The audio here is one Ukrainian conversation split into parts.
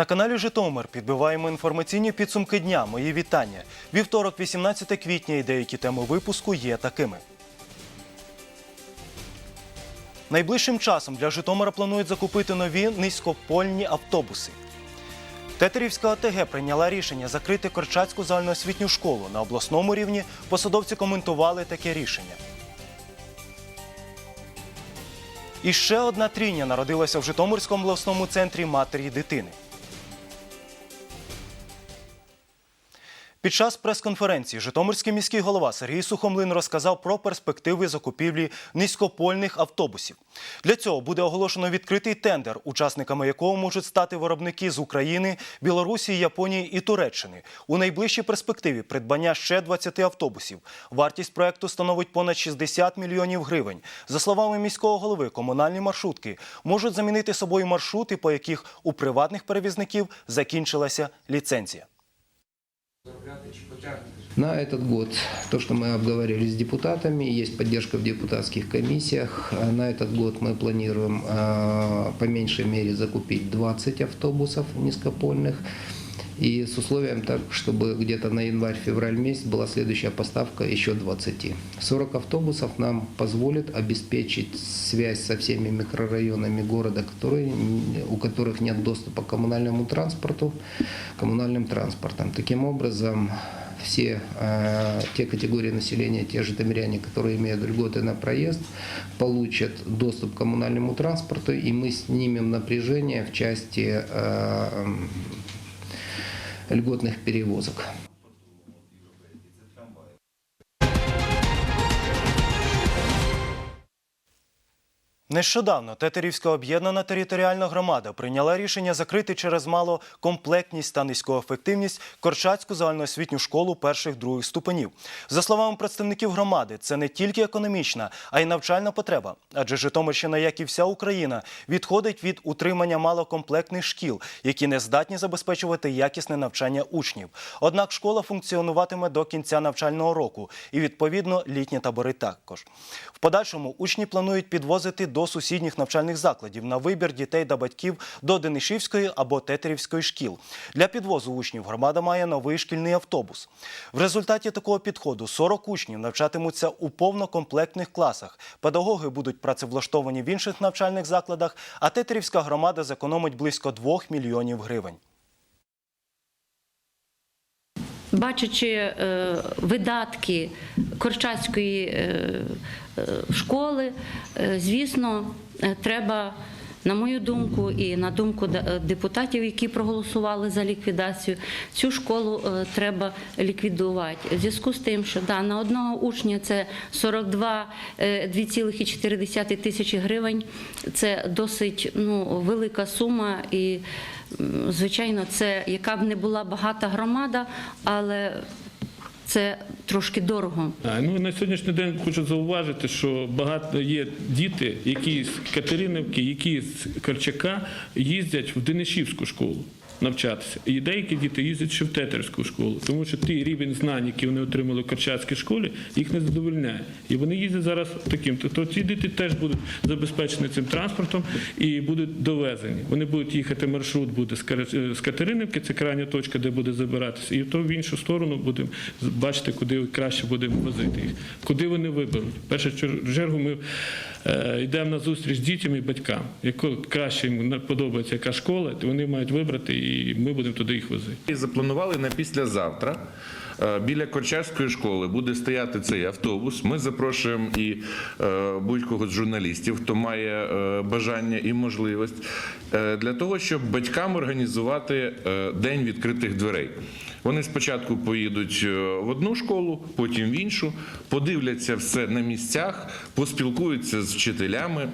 На каналі Житомир підбиваємо інформаційні підсумки дня. Мої вітання. Вівторок, 18 квітня, і деякі теми випуску є такими. Найближчим часом для Житомира планують закупити нові низькопольні автобуси. Тетерівська ОТГ прийняла рішення закрити Корчацьку загальноосвітню школу. На обласному рівні посадовці коментували таке рішення. І ще одна трійня народилася в Житомирському обласному центрі матері дитини. Під час прес-конференції Житомирський міський голова Сергій Сухомлин розказав про перспективи закупівлі низькопольних автобусів. Для цього буде оголошено відкритий тендер, учасниками якого можуть стати виробники з України, Білорусі, Японії і Туреччини. У найближчій перспективі придбання ще 20 автобусів. Вартість проекту становить понад 60 мільйонів гривень. За словами міського голови, комунальні маршрутки можуть замінити собою маршрути, по яких у приватних перевізників закінчилася ліцензія. На этот год, то, что мы обговорили с депутатами, есть поддержка в депутатских комиссиях. А На этот год мы планируем а, по меньшей мере закупить 20 автобусов низкопольных. И с условием так, чтобы где-то на январь-февраль месяц была следующая поставка еще 20. 40 автобусов нам позволит обеспечить связь со всеми микрорайонами города, которые, у которых нет доступа к коммунальному транспорту, коммунальным транспортом. Таким образом, все э, те категории населения, те житомиряне, которые имеют льготы на проезд, получат доступ к коммунальному транспорту, и мы снимем напряжение в части э, льготных перевозок. Нещодавно Тетерівська об'єднана територіальна громада прийняла рішення закрити через малокомплектність та низьку ефективність Корчацьку загальноосвітню школу перших других ступенів. За словами представників громади, це не тільки економічна, а й навчальна потреба. Адже Житомирщина, як і вся Україна, відходить від утримання малокомплектних шкіл, які не здатні забезпечувати якісне навчання учнів. Однак школа функціонуватиме до кінця навчального року, і відповідно літні табори також. В подальшому учні планують підвозити до сусідніх навчальних закладів на вибір дітей та батьків до Денишівської або Тетерівської шкіл. Для підвозу учнів громада має новий шкільний автобус. В результаті такого підходу 40 учнів навчатимуться у повнокомплектних класах. Педагоги будуть працевлаштовані в інших навчальних закладах, а Тетерівська громада зекономить близько 2 мільйонів гривень. Бачачи е, видатки Корчацької е, е, школи, звісно, треба, на мою думку, і на думку депутатів, які проголосували за ліквідацію, цю школу треба ліквідувати. В зв'язку з тим, що да, на одного учня це 42, е, 2,4 тисячі гривень. Це досить ну, велика сума і. Звичайно, це яка б не була багата громада, але це трошки дорого. А, Ну на сьогоднішній день хочу зауважити, що багато є діти, які з Катеринівки, які з Карчака їздять в Денишівську школу навчатися. І деякі діти їздять ще в Тетерську школу, тому що той рівень знань, який вони отримали в Корчацькій школі, їх не задовольняє. І вони їздять зараз таким. Тобто ці діти теж будуть забезпечені цим транспортом і будуть довезені. Вони будуть їхати, маршрут буде з Кар- Катеринівки, це крайня точка, де буде забиратися, і то в іншу сторону будемо бачити, куди краще будемо возити їх. Куди вони виберуть. В першу чергу ми е, йдемо на зустріч дітям і батькам. Яку краще їм подобається яка школа, то вони мають вибрати, і ми будемо туди їх возити. Запланували на післязавтра. Е, Біля Корчарської школи буде стояти цей автобус. Ми запрошуємо і е, будь-кого з журналістів, хто має е, бажання і можливість, для того, щоб батькам організувати день відкритих дверей. Вони спочатку поїдуть в одну школу, потім в іншу, подивляться все на місцях, поспілкуються з вчителями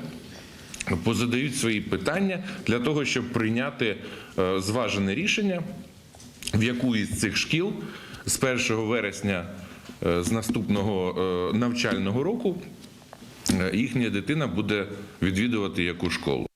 позадають свої питання для того, щоб прийняти зважене рішення, в яку із цих шкіл з 1 вересня е, з наступного е, навчального року е, їхня дитина буде відвідувати яку школу.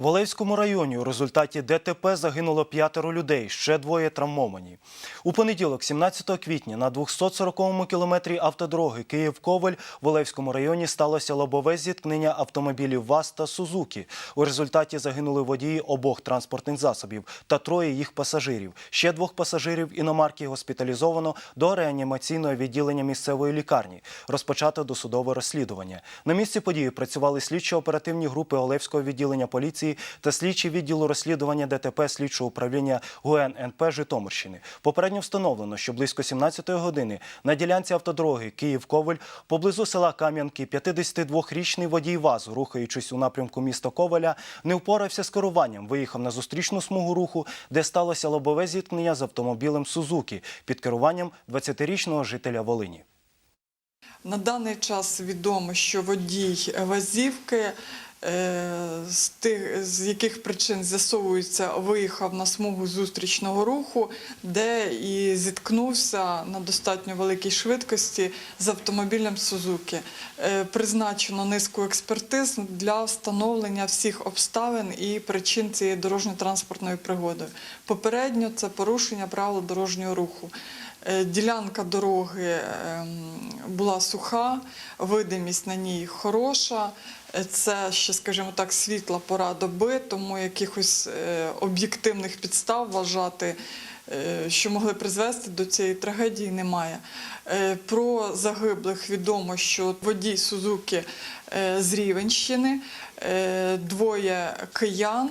В Олевському районі у результаті ДТП загинуло п'ятеро людей, ще двоє травмовані. У понеділок, 17 квітня, на 240-му кілометрі автодороги Київ-Ковель в Олевському районі сталося лобове зіткнення автомобілів ВАЗ та Сузуки. У результаті загинули водії обох транспортних засобів та троє їх пасажирів. Ще двох пасажирів іномарки госпіталізовано до реанімаційного відділення місцевої лікарні. Розпочато досудове розслідування. На місці події працювали слідчо-оперативні групи Олевського відділення поліції та слідчі відділу розслідування ДТП слідчого управління ГУН-НП Житомирщини. Попередньо встановлено, що близько 17-ї години на ділянці автодороги Київ-Ковель поблизу села Кам'янки 52-річний водій ВАЗу, рухаючись у напрямку міста Ковеля, не впорався з керуванням, виїхав на зустрічну смугу руху, де сталося лобове зіткнення з автомобілем Сузуки під керуванням 20-річного жителя Волині. На даний час відомо, що водій вазівки, з, тих, з яких причин з'ясовується, виїхав на смугу зустрічного руху, де і зіткнувся на достатньо великій швидкості з автомобілем Сузуки. Е, Призначено низку експертиз для встановлення всіх обставин і причин цієї дорожньо-транспортної пригоди. Попередньо це порушення правил дорожнього руху. Е, Ділянка дороги ем, була суха, видимість на ній хороша. Е, Це ще, скажімо так, світла пора доби, тому якихось е, об'єктивних підстав вважати, що могли призвести до цієї трагедії, немає. Про загиблих відомо, що водій Сузуки з Рівенщини, двоє киян.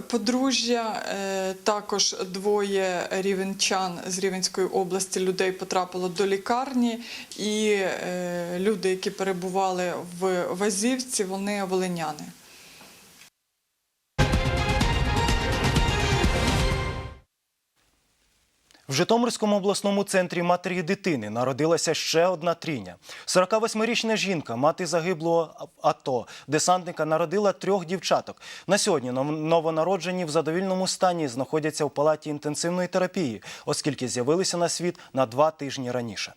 Подружжя, е, також двоє рівенчан з Рівенської області людей потрапило до лікарні, і е, люди, які перебували в Вазівці, вони волиняни. В Житомирському обласному центрі матері дитини народилася ще одна тріня. 48-річна жінка, мати загиблого АТО, десантника, народила трьох дівчаток. На сьогодні новонароджені в задовільному стані знаходяться в палаті інтенсивної терапії, оскільки з'явилися на світ на два тижні раніше.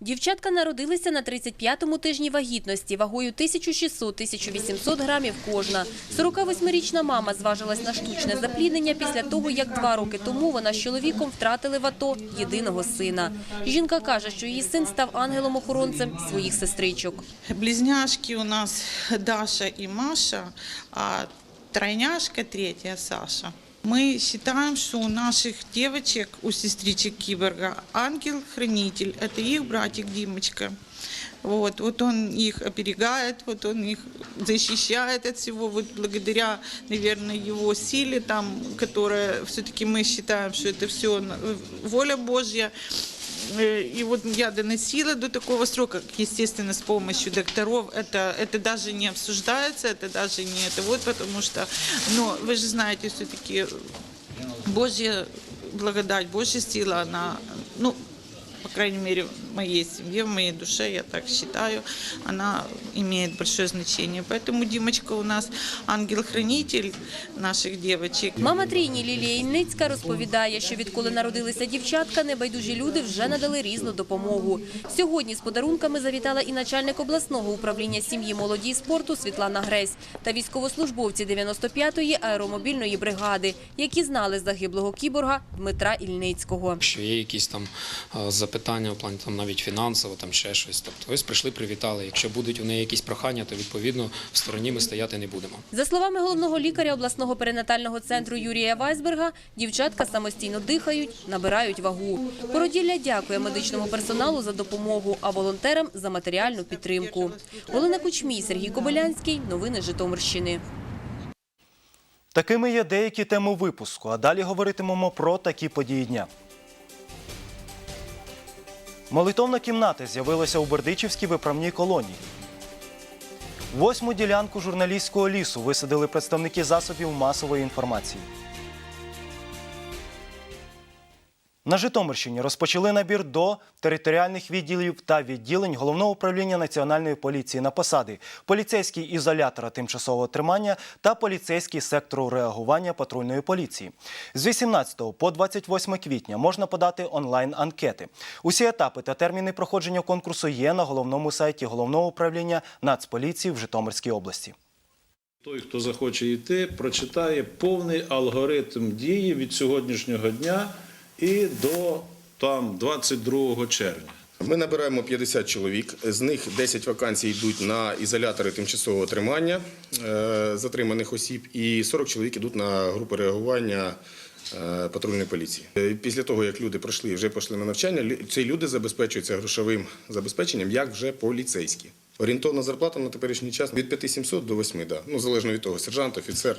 Дівчатка народилися на 35-му тижні вагітності, вагою 1600-1800 грамів кожна. 48-річна мама зважилась на штучне запліднення після того, як два роки тому вона з чоловіком втратили в АТО єдиного сина. Жінка каже, що її син став ангелом-охоронцем своїх сестричок. Близняшки у нас Даша и Маша, а тройняшка третья Саша. Мы считаем, что у наших девочек, у сестричек Киборга, ангел-хранитель. Это их братик Димочка. Вот, вот он их оберегает, вот он их защищает от всего, вот благодаря, наверное, его силе, там, которая все-таки мы считаем, что это все воля Божья. Э, И вот я доносила до такого срока, естественно, с помощью докторов. Это, это даже не обсуждается, это даже не это вот, потому что, но вы же знаете, все-таки Божья благодать, Божья сила, она, ну, по крайней мере, в моей семье, в моей душе, я так считаю, она имеет большое значение. Поэтому Димочка у нас ангел-хранитель наших девочек. Мама Тріні Лілія Ільницька розповідає, що відколи народилися дівчатка, небайдужі люди вже надали різну допомогу. Сьогодні з подарунками завітала і начальник обласного управління сім'ї, молоді і спорту Світлана Гресь та військовослужбовці 95-ї аеромобільної бригади, які знали загиблого кіборга Дмитра Ільницького. Якщо є якісь там е, запитання в плані там навіть фінансово, там ще щось. Тобто ось прийшли, привітали. Якщо будуть у неї якісь прохання, то відповідно в стороні ми стояти не будемо. За словами головного лікаря обласного перинатального центру Юрія Вайсберга, дівчатка самостійно дихають, набирають вагу. Породілля дякує медичному персоналу за допомогу, а волонтерам за матеріальну підтримку. Олена Кучмій, Сергій Кобилянський. Новини Житомирщини. Такими є деякі теми випуску. А далі говоритимемо про такі події дня. Молитовна кімната з'явилася у Бердичівській виправній колонії. Восьму ділянку журналістського лісу висадили представники засобів масової інформації. На Житомирщині розпочали набір до територіальних відділів та відділень головного управління національної поліції на посади поліцейський ізолятора тимчасового тримання та поліцейський сектору реагування патрульної поліції. З 18 по 28 квітня можна подати онлайн-анкети. Усі етапи та терміни проходження конкурсу є на головному сайті головного управління Нацполіції в Житомирській області. Той, хто захоче йти, прочитає повний алгоритм дії від сьогоднішнього дня і до там 22 червня. Ми набираємо 50 чоловік. З них 10 вакансій йдуть на ізолятори тимчасового тримання е, затриманих осіб, і 40 чоловік йдуть на групи реагування е, патрульної поліції. Е, Після того, як люди пройшли вже пішли на навчання, ці люди забезпечуються грошовим забезпеченням, як вже поліцейські. Орієнтовна зарплата на теперішній час від 5700 до 8, да. ну, залежно від того, сержант, офіцер.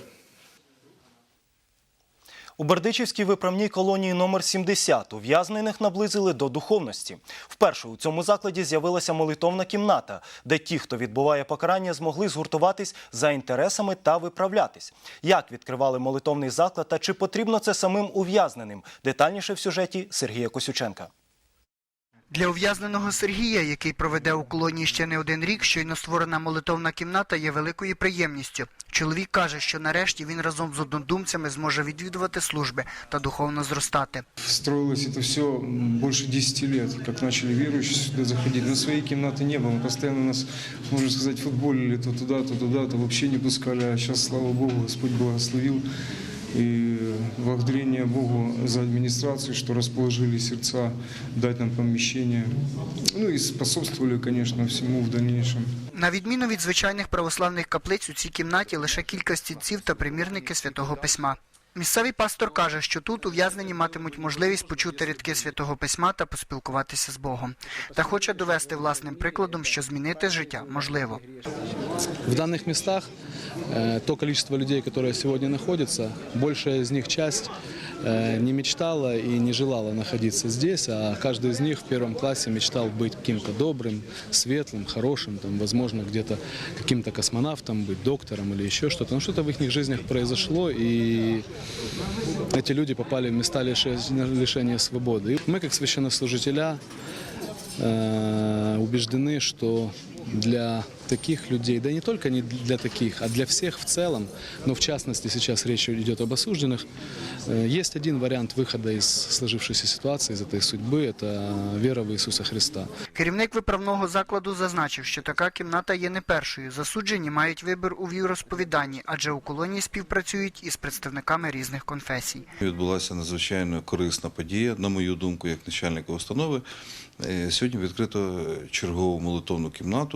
У Бердичівській виправній колонії номер 70 ув'язнених наблизили до духовності. Вперше у цьому закладі з'явилася молитовна кімната, де ті, хто відбуває покарання, змогли згуртуватись за інтересами та виправлятись. Як відкривали молитовний заклад та чи потрібно це самим ув'язненим? Детальніше в сюжеті Сергія Косюченка. Для ув'язненого Сергія, який проведе у колонії ще не один рік, щойно створена молитовна кімната є великою приємністю. Чоловік каже, що нарешті він разом з однодумцями зможе відвідувати служби та духовно зростати. Строилось это все больше 10 лет, как начали верующие сюда заходить. Но своей комнаты не было. Мы постоянно нас, можно сказать, футболили то туда, то туда, то вообще не пускали. А сейчас, слава Богу, Господь благословил. И благодарение Богу за администрацию, что расположили сердца дать нам помещение. Ну и способствовали, конечно, всему в дальнейшем. На відміну від звичайних православних каплиць, у цій кімнаті лише кілька стільців та примірники святого письма. Місцевий пастор каже, що тут ув'язнені матимуть можливість почути рядки святого письма та поспілкуватися з Богом. Та хоче довести власним прикладом, що змінити життя можливо. В данных местах э, то количество людей, которые сегодня находятся, большая из них часть э, не мечтала и не желала находиться здесь, а каждый из них в первом классе мечтал быть каким-то добрым, светлым, хорошим, там, возможно, где-то каким-то космонавтом, быть доктором или еще что-то. Но что-то в их жизнях произошло, и эти люди попали в места лише- лишения свободы. И мы, как священнослужителя, э, убеждены, что для таких людей, да не только не для таких, а для всех в целом, но в частности сейчас речь идет об осужденных, э, есть один вариант выхода из сложившейся ситуации, из этой судьбы, это вера в Иисуса Христа. Керівник виправного закладу зазначив, що така кімната є не першою. Засуджені мають вибір у віросповіданні, адже у колонії співпрацюють із представниками різних конфесій. Відбулася надзвичайно корисна подія, на мою думку, як начальника установи. Е, Сьогодні відкрито чергову молитовну кімнату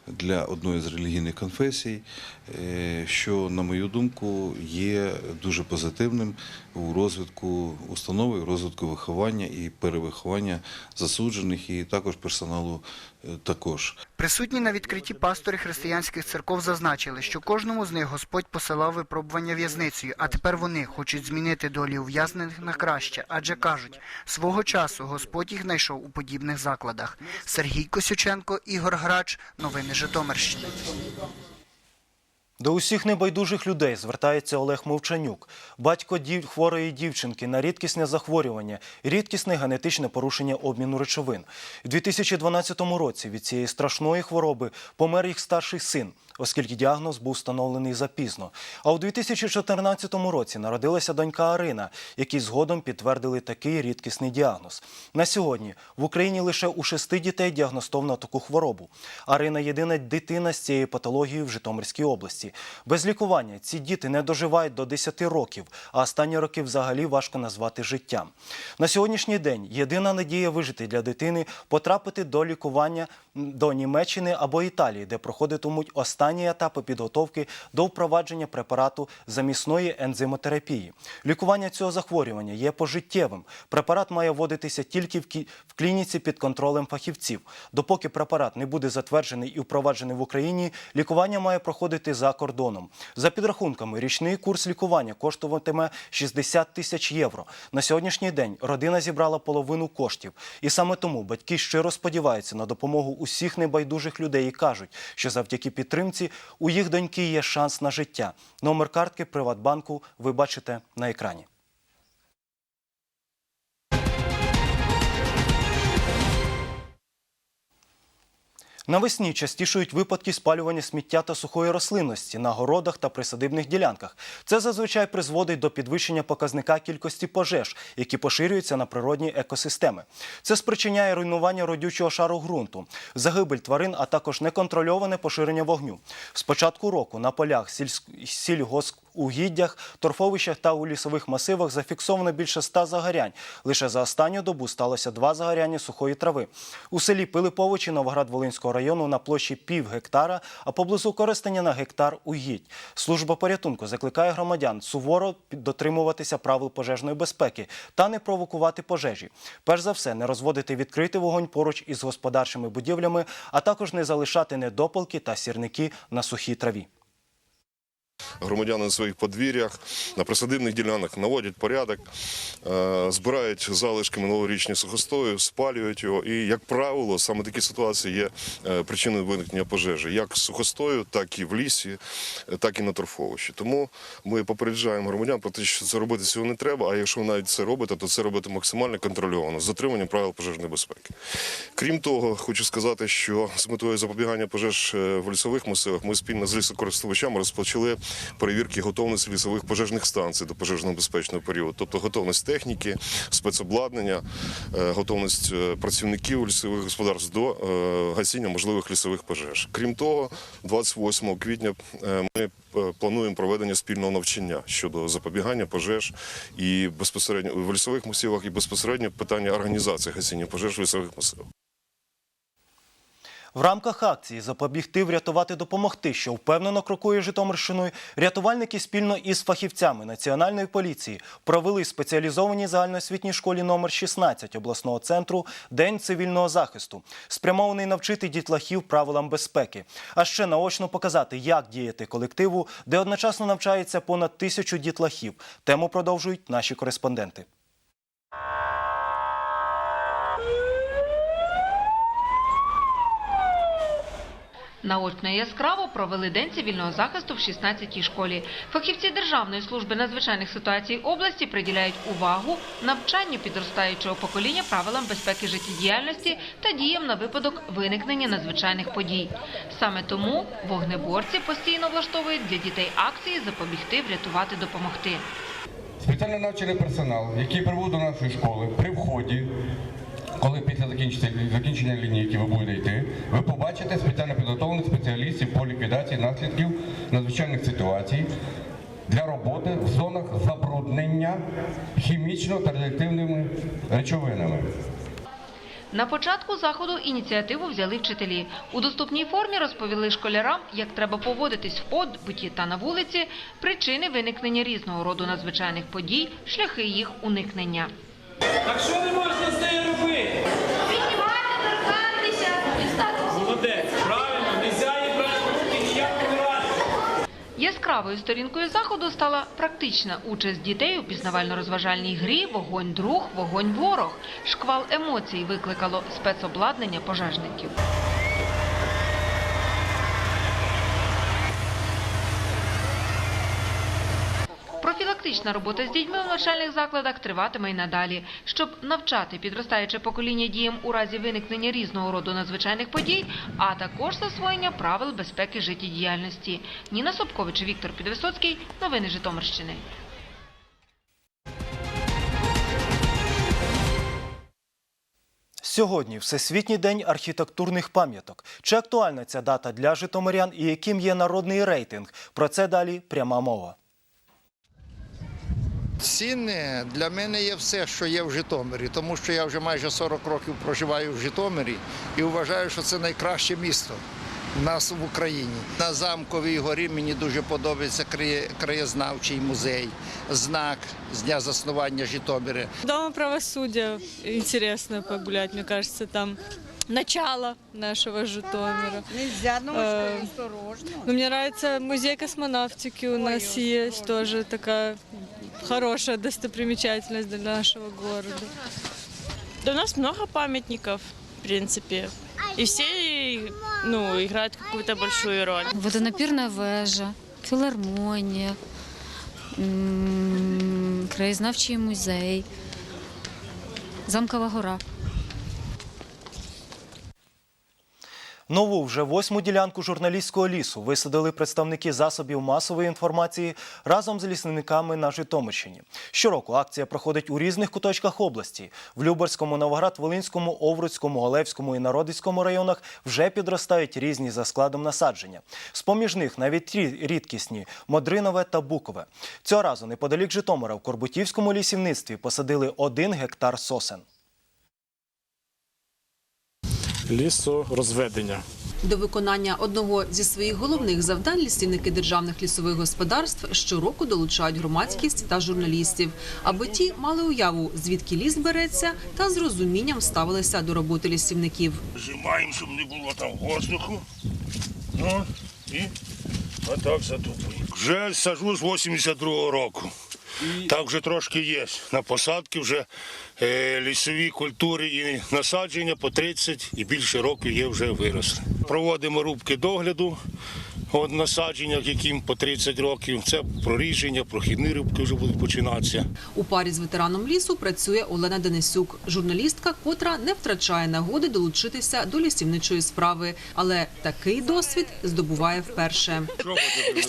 для одної з релігійних конфесій, е, що, на мою думку, є дуже позитивним у розвитку установи, розвитку виховання і перевиховання засуджених, і також персоналу е, також. Присутні на відкритті пастори християнських церков зазначили, що кожному з них Господь посилав випробування в'язницею, а тепер вони хочуть змінити долі ув'язнених на краще, адже кажуть, свого часу Господь їх знайшов у подібних закладах. Сергій Косюченко, Ігор Грач, новини Житомирщини. До усіх небайдужих людей звертається Олег Мовчанюк, батько дів... хворої дівчинки на рідкісне захворювання рідкісне генетичне порушення обміну речовин. У 2012 році від цієї страшної хвороби помер їх старший син, оскільки діагноз був встановлений запізно. А у 2014 році народилася донька Арина, якій згодом підтвердили такий рідкісний діагноз. На сьогодні в Україні лише у шести дітей діагностовано таку хворобу. Арина єдина дитина з цією патологією в Житомирській області. Без лікування ці діти не доживають до 10 років, а останні роки взагалі важко назвати життям. На сьогоднішній день єдина надія вижити для дитини потрапити до лікування до Німеччини або Італії, де проходитимуть останні етапи підготовки до впровадження препарату замісної ензимотерапії. Лікування цього захворювання є пожиттєвим. Препарат має вводитися тільки в кі- в клініці під контролем фахівців. Допоки препарат не буде затверджений і впроваджений в Україні, лікування має проходити за кордоном. За підрахунками, річний курс лікування коштуватиме 60 тисяч євро. На сьогоднішній день родина зібрала половину коштів. І саме тому батьки щиро сподіваються на допомогу усіх небайдужих людей і кажуть, що завдяки підтримці у їх доньки є шанс на життя. Номер картки Приватбанку ви бачите на екрані. Навесні частішують випадки спалювання сміття та сухої рослинності на городах та присадибних ділянках. Це зазвичай призводить до підвищення показника кількості пожеж, які поширюються на природні екосистеми. Це спричиняє руйнування родючого шару ґрунту, загибель тварин, а також неконтрольоване поширення вогню. З початку року на полях сільсь- сільгоспугіддях, торфовищах та у лісових масивах зафіксовано більше ста загорянь. Лише за останню добу сталося два загоряння сухої трави. У селі Пилиповичі Новоград-Волинського району на площі пів гектара, а поблизу користання на гектар угідь. Служба порятунку закликає громадян суворо дотримуватися правил пожежної безпеки та не провокувати пожежі. Перш за все, не розводити відкритий вогонь поруч із господарчими будівлями, а також не залишати недопалки та сірники на сухій траві. Громадяни на своїх подвір'ях, на присадибних ділянках наводять порядок, е, збирають залишки минулорічні сухостою, спалюють його. І, як правило, саме такі ситуації є е, причиною виникнення пожежі, як сухостою, так і в лісі, е, так і на торфовищі. Тому ми попереджаємо громадян про те, що це робити цього не треба. А якщо ви навіть це робите, то це робити максимально контрольовано з дотриманням правил пожежної безпеки. Крім того, хочу сказати, що з метою запобігання пожеж в лісових масивах ми спільно з лісокористувачами розпочали перевірки готовності лісових пожежних станцій до пожежно-безпечного періоду, тобто готовність техніки, спецобладнання, е, готовність е, працівників лісових господарств до е, гасіння можливих лісових пожеж. Крім того, 28 квітня ми плануємо проведення спільного навчання щодо запобігання пожеж і безпосередньо в лісових масивах, і безпосередньо питання організації гасіння пожеж в лісових масивах. В рамках акції Запобігти, врятувати, допомогти, що впевнено крокує Житомирщиною, рятувальники спільно із фахівцями Національної поліції провели в спеціалізованій загальноосвітній школі номер 16 обласного центру День цивільного захисту, спрямований навчити дітлахів правилам безпеки, а ще наочно показати, як діяти колективу, де одночасно навчається понад тисячу дітлахів. Тему продовжують наші кореспонденти. Наочно яскраво провели День цивільного захисту в 16-й школі. Фахівці Державної служби надзвичайних ситуацій області приділяють увагу навчанню підростаючого покоління правилам безпеки життєдіяльності та діям на випадок виникнення надзвичайних подій. Саме тому вогнеборці постійно влаштовують для дітей акції запобігти, врятувати, допомогти. Спеціально навчений персонал, який прибув до нашої школи при вході, коли після закінчення, закінчення лінійки ви будете йти, ви побачите спеціально підготовлених спеціалістів по ліквідації наслідків надзвичайних ситуацій для роботи в зонах забруднення хімічно та радіоактивними речовинами. На початку заходу ініціативу взяли вчителі. У доступній формі розповіли школярам, як треба поводитись в побуті та на вулиці, причини виникнення різного роду надзвичайних подій, шляхи їх уникнення. Так що не можна з нею робити? Піднімати, торкатися, Молодець, правильно, не можна її брати в руки ніякого разу. Яскравою сторінкою заходу стала практична участь дітей у пізнавально-розважальній грі «Вогонь друг, вогонь ворог». Шквал емоцій викликало спецобладнання пожежників. Профілактична робота з дітьми в навчальних закладах триватиме й надалі. Щоб навчати підростаюче покоління діям у разі виникнення різного роду надзвичайних подій, а також засвоєння правил безпеки життєдіяльності. Ніна Собкович, Віктор Підвисоцький. Новини Житомирщини. Сьогодні Всесвітній день архітектурних пам'яток. Чи актуальна ця дата для житомирян і яким є народний рейтинг? Про це далі пряма мова. Цінне для мене є все, що є в Житомирі, тому що я вже майже 40 років проживаю в Житомирі і вважаю, що це найкраще місто в нас в Україні. На замковій горі мені дуже подобається краєзнавчий музей, знак з дня заснування Житомира. Дома правосудия интересно погулять, мне кажется, там начало нашего Житомира. Нельзя, ну, Э, осторожно. ну, мне нравится музей космонавтики у нас есть, тоже такая хорошая достопримечательность для нашего города. Да у нас много памятников, в принципе. И все ну, играют какую-то большую роль. Водонапірна вежа, філармонія, м, краєзнавчий музей, замкова гора. Нову вже восьму ділянку журналістського лісу висадили представники засобів масової інформації разом з лісниками на Житомирщині. Щороку акція проходить у різних куточках області. В Любарському, Новоград-Волинському, Овруцькому, Олевському і Народицькому районах вже підростають різні за складом насадження. З-поміж них навіть рі- рідкісні Модринове та Букове. Цього разу неподалік Житомира в Корбутівському лісівництві посадили один гектар сосен. Лісорозведення. До виконання одного зі своїх головних завдань лісівники державних лісових господарств щороку долучають громадськість та журналістів, аби ті мали уяву, звідки ліс береться, та з розумінням ставилися до роботи лісівників. Зимаємо, щоб не було там воздуху. Ну, і отак затупив. Вже сажу з 82-го року. Так вже трошки є. На посадки вже е, лісові культури і насадження по 30 і більше років є вже виросли. Проводимо рубки догляду. От насадженнях, яким по 30 років, це проріження, прохідні рибки вже будуть починатися. У парі з ветераном лісу працює Олена Денисюк, журналістка, котра не втрачає нагоди долучитися до лісівничої справи, але такий досвід здобуває вперше.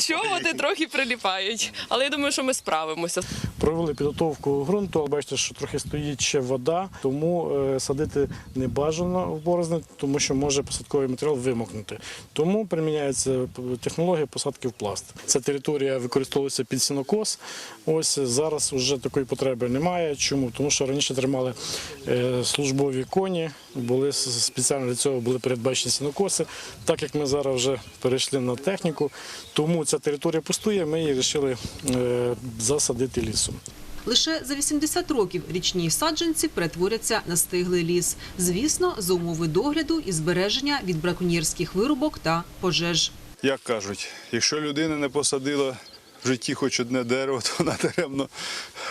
Чоботи трохи приліпають, але я думаю, що ми справимося. Провели підготовку ґрунту. Бачите, що трохи стоїть ще вода, тому е, садити не бажано в борозни, тому що може посадковий матеріал вимокнути. Тому приміняється технологія посадки в пласт. Ця територія використовується під сінокос. Ось зараз вже такої потреби немає. Чому? Тому що раніше тримали е, службові коні, були спеціально для цього були передбачені сінокоси. Так як ми зараз вже перейшли на техніку, тому ця територія пустує, ми її вирішили е, засадити лісом. Лише за 80 років річні саджанці перетворяться на стиглий ліс. Звісно, за умови догляду і збереження від браконьєрських вирубок та пожеж. Як кажуть, якщо людина не посадила в житті хоч одне дерево, то вона даремно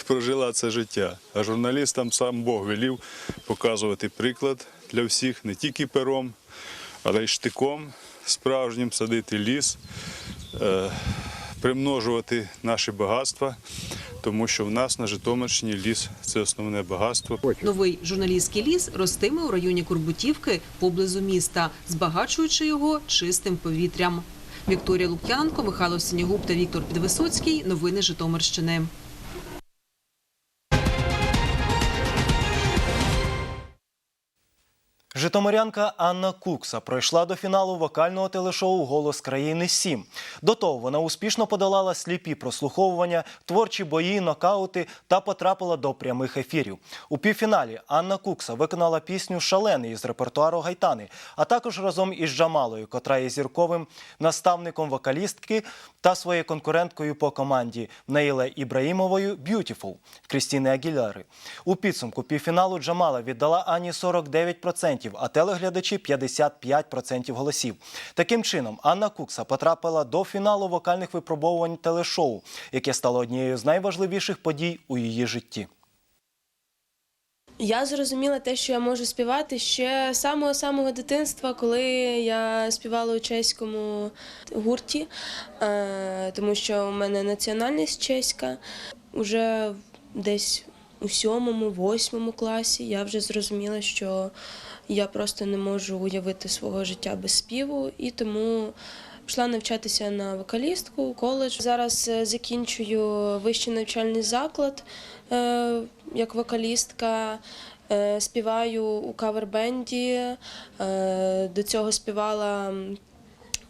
прожила це життя. А журналістам сам Бог велів показувати приклад для всіх, не тільки пером, але й штиком справжнім садити ліс, е, примножувати наші багатства, тому що в нас на Житомирщині ліс це основне багатство. Новий журналістський ліс ростиме у районі Курбутівки поблизу міста, збагачуючи його чистим повітрям. Вікторія Лук'янко, Михайло Синігуб та Віктор Підвисоцький. Новини Житомирщини. Житомирянка Анна Кукса пройшла до фіналу вокального телешоу Голос країни 7 До того вона успішно подолала сліпі прослуховування, творчі бої, нокаути та потрапила до прямих ефірів. У півфіналі Анна Кукса виконала пісню Шалений із репертуару Гайтани, а також разом із Джамалою, котра є зірковим наставником вокалістки та своєю конкуренткою по команді Нейле Ібраїмовою Б'ютіфул Крістіни Агіляри. У підсумку півфіналу Джамала віддала Ані 49%, а телеглядачі 55% голосів. Таким чином, Анна Кукса потрапила до фіналу вокальних випробовувань телешоу, яке стало однією з найважливіших подій у її житті. Я зрозуміла те, що я можу співати ще з самого самого дитинства, коли я співала у чеському гурті, е, тому що у мене національність чеська. Уже десь у сьомому, восьмому класі я вже зрозуміла, що я просто не можу уявити свого життя без співу, і тому пішла навчатися на вокалістку коледж. Зараз е, закінчую вищий навчальний заклад е, як вокалістка. Е, Співаю у кавербенді. До цього співала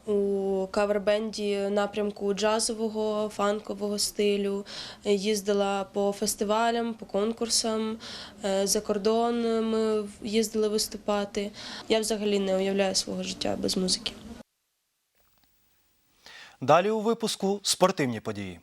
у кавербенді напрямку джазового, фанкового стилю. Їздила по фестивалям, по конкурсам. Е, За кордон ми їздили виступати. Я взагалі не уявляю свого життя без музики. Далі у випуску спортивні події.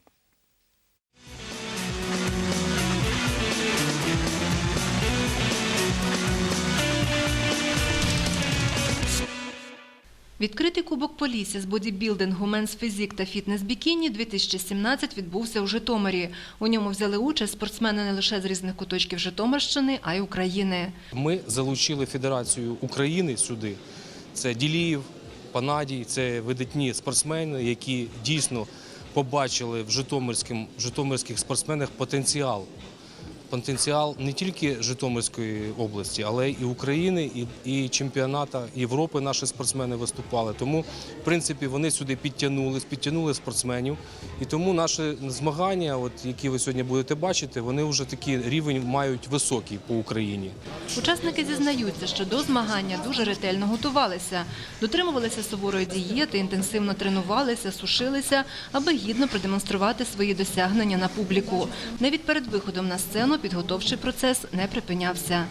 Відкритий кубок Полісся з бодібілдингу, менс-фізік та фітнес-бікіні 2017 відбувся у Житомирі. У ньому взяли участь спортсмени не лише з різних куточків Житомирщини, а й України. Ми залучили Федерацію України сюди. Це Діліїв, Панадій, це видатні спортсмени, які дійсно побачили в житомирських спортсменах потенціал. Потенціал не тільки Житомирської області, але і України, і, і чемпіоната Європи наші спортсмени виступали. Тому, в принципі, вони сюди підтягнулись, підтягнули спортсменів. І тому наші змагання, от, які ви сьогодні будете бачити, вони вже такий рівень мають високий по Україні. Учасники зізнаються, що до змагання дуже ретельно готувалися, дотримувалися суворої дієти, інтенсивно тренувалися, сушилися, аби гідно продемонструвати свої досягнення на публіку. Навіть перед виходом на сцену підготовчий процес не припинявся.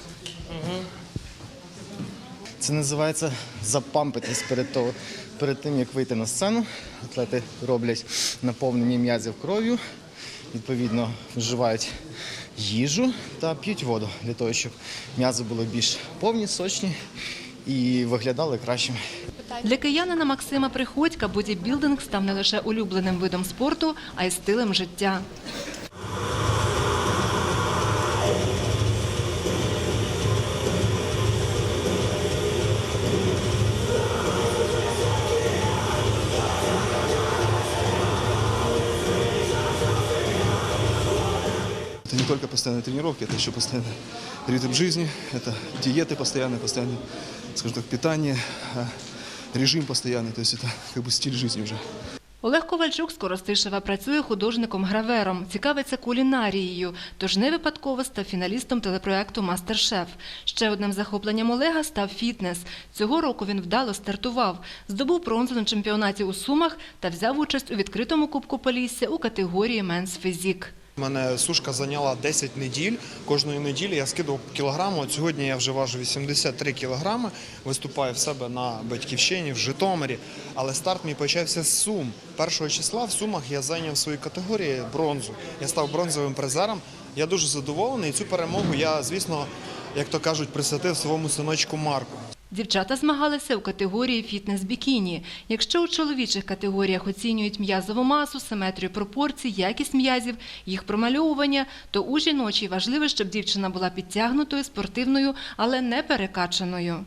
Це називається запампитись перед, того, перед тим, як вийти на сцену. Атлети роблять наповнення м'язів кров'ю, відповідно, вживають їжу та п'ють воду для того, щоб м'язи були більш повні, сочні і виглядали кращими. Для киянина Максима Приходька бодібілдинг став не лише улюбленим видом спорту, а й стилем життя. только постоянные тренировки, это еще постоянный ритм жизни, это диеты постоянные, постоянное, скажем так, питание, а, режим постоянный, то есть это как бы стиль жизни уже. Олег Ковальчук з Коростишева працює художником-гравером, цікавиться кулінарією, тож не випадково став фіналістом телепроекту «Мастер-шеф». Ще одним захопленням Олега став фітнес. Цього року він вдало стартував, здобув бронзу на чемпіонаті у Сумах та взяв участь у відкритому Кубку Полісся у категорії «Менс фізік». У мене сушка зайняла 10 неділь. Кожної неділі я скидував кілограму. От сьогодні я вже важу 83 кілограми. Виступаю в себе на батьківщині в Житомирі. Але старт мій почався з Сум. Першого числа в Сумах я зайняв в своїй категорії бронзу. Я став бронзовим призером. Я дуже задоволений. І цю перемогу я, звісно, як то кажуть, присвятив своєму синочку Марку. Дівчата змагалися у категорії фітнес-бікіні. Якщо у чоловічих категоріях оцінюють м'язову масу, симетрію пропорцій, якість м'язів, їх промальовування, то у жіночій важливо, щоб дівчина була підтягнутою, спортивною, але не перекачаною.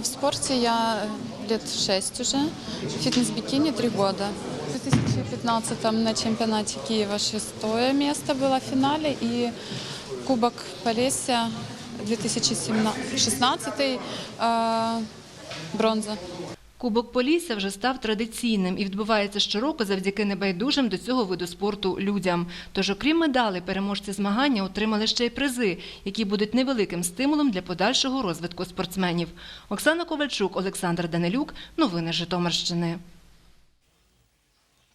В спорте я лет шесть уже. Фитнес-бикини три года. В 2015 на чемпионате Киева шестое место было в финале и Кубок Полесья 2016 э, бронза. Кубок Полісся вже став традиційним і відбувається щороку завдяки небайдужим до цього виду спорту людям. Тож, окрім медалей, переможці змагання отримали ще й призи, які будуть невеликим стимулом для подальшого розвитку спортсменів. Оксана Ковальчук, Олександр Данилюк. Новини Житомирщини.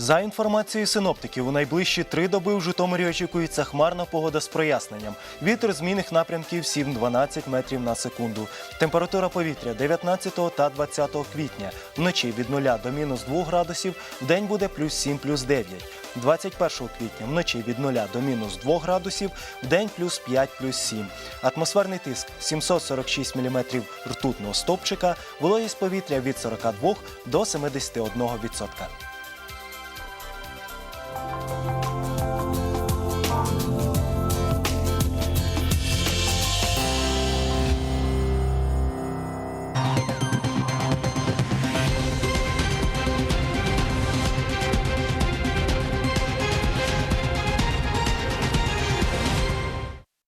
За інформацією синоптиків, у найближчі три доби в Житомирі очікується хмарна погода з проясненням. Вітер змінних напрямків 7-12 метрів на секунду. Температура повітря 19 та 20 квітня. Вночі від 0 до мінус 2 градусів, вдень буде плюс 7, плюс 9. 21 квітня вночі від 0 до мінус 2 градусів, вдень плюс 5, плюс 7. Атмосферний тиск 746 мм ртутного стопчика, вологість повітря від 42 до 71%.